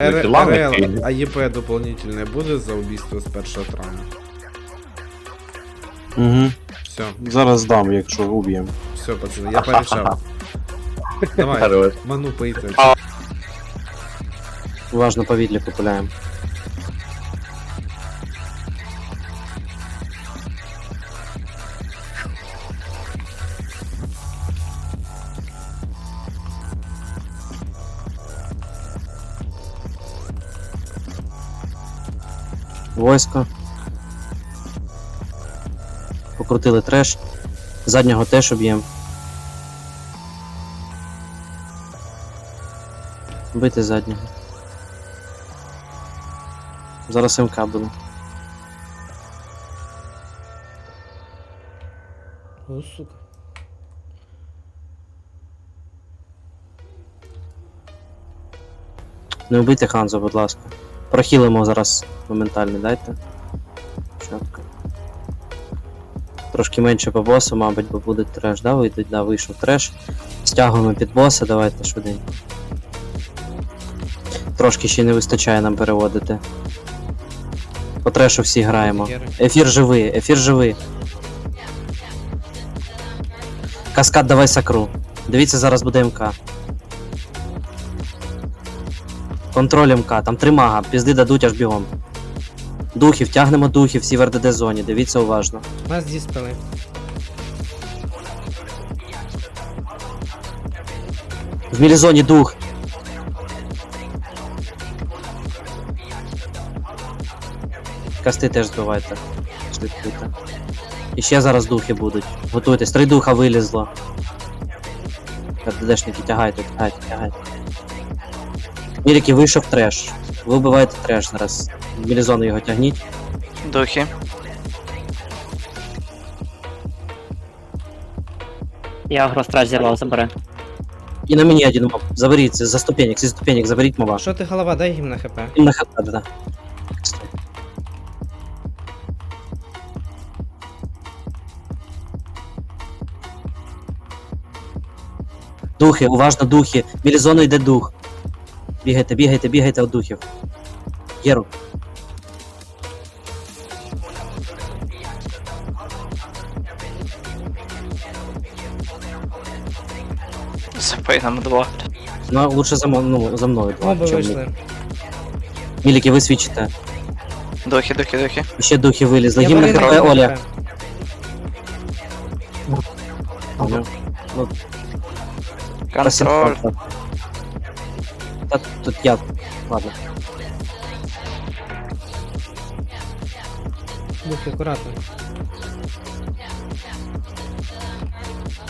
РЛ, АЕП дополнительное будет за убийство с 1 травня? Угу. Все, Зараз дам, якщо уб'ємо. все, пацаны, я порішав. Давай, Хорош. ману поїти. Уважно по відліку Войско. Покрутили треш. Заднього теж об'єм. Бити заднього. Зараз МК буде. О, сука. Не вбийте Ханзо, будь ласка. Прохилимо зараз моментально, дайте. Чітко. Трошки менше по босу, мабуть, бо буде треш, да? Вийдуть, да, вийшов треш. Стягуємо під боса, давайте швиденько. Трошки ще не вистачає нам переводити. По трешу всі граємо. Ефір живий, ефір живий. Каскад давай сакру. Дивіться, зараз буде МК. Контроль МК, там три мага, пізди дадуть аж бігом. Духів, тягнемо духів, всі в РДД зоні, дивіться уважно. Нас диспели. В мілізоні дух. Касти теж збивайте. Швидкуйте. І ще зараз духи будуть. Готуйтесь, три духа вилізло. РДДшники, тягайте, тягайте, тягайте. Міліки вийшов треш. Ви вбиваєте треш зараз. В його тягніть. Духи. Я агростраж зірвав, забере. І на мені один моб. Заберіть, за ступенек, зі ступенек заберіть моба. Що ти голова, дай їм на хп. Їм на хп, да, да. Духи, уважно духи. Мілізону йде дух. Бігайте, бігайте, бігайте від духів. Єру. Запай нам два. Ну, лучше за, мо- ну, за мною. два, Оба чим вийшли. Мілі. Міліки, ви свідчите. Духи, духи, духи. Ще духи вилізли. Я Їм на хп, Оля. Ну, ну, Контроль. Та тут я. Ладно. Духи, акуратно.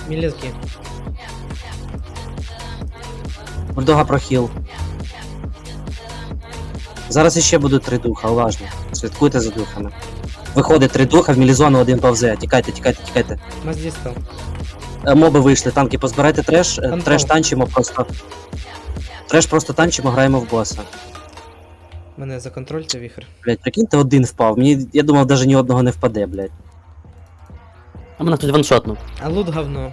Мілізки. Бульдога прохіл. Зараз іще будуть три духа, уважно. Слідкуйте за духами. Виходить три духа, в мілізону один повзе. Тікайте, тікайте, тікайте. Нас. Е, Моби вийшли, танки, позбирайте треш, е, треш танчимо просто. Треш просто танчимо, граємо в боса. Мене законтрольте, віхр. Блять, прикиньте, один впав. Мені я думав, навіть ні одного не впаде, блять. А мене тут ваншотнув. А лут говно.